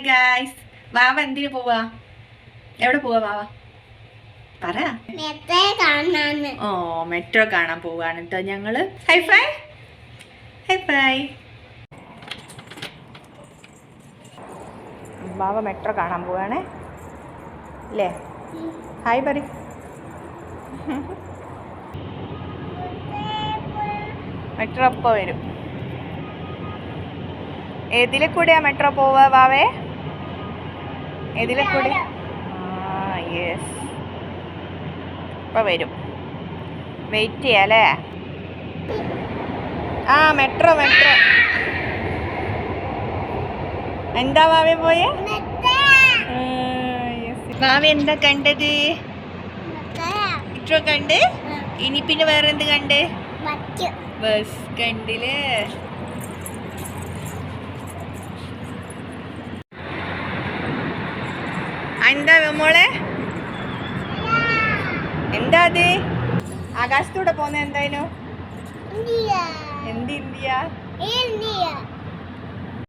Hi guys വാവ എന്തിനു പോവാ? എവിടെ പോവാ വാവ? പറ. ഓ മെട്രോ കാണാൻ പോവാണ് കേട്ടോ ഞങ്ങൾ. Hi fi hi fi Baba metro കാണാൻ പോവാണേ. അല്ലേ ഹായ് പറ മെട്രോ ഇപ്പോൾ വരും. ഏതിലെ കൂടെയാ മെട്രോ പോവാ വാവേ? ഏതിലെ കൂടെ? ആ യെസ് ഇപ്പൊ വരും. വെയിറ്റ് ചെയ്യാല്ലേ? ആ മെട്രോ മെട്രോ എന്താ ഭാവി പോയെ? ഭാവി എന്താ കണ്ടത്? മെട്രോ കണ്ട്? ഇനി പിന്നെ വേറെ എന്ത് കണ്ട് ബസ് കണ്ടില്ലേ? എന്താ മോളെ? എന്താ അത്? ആകാശത്തൂടെ പോന്ന എന്തായാലും? എന്ത് ഇന്ത്യ.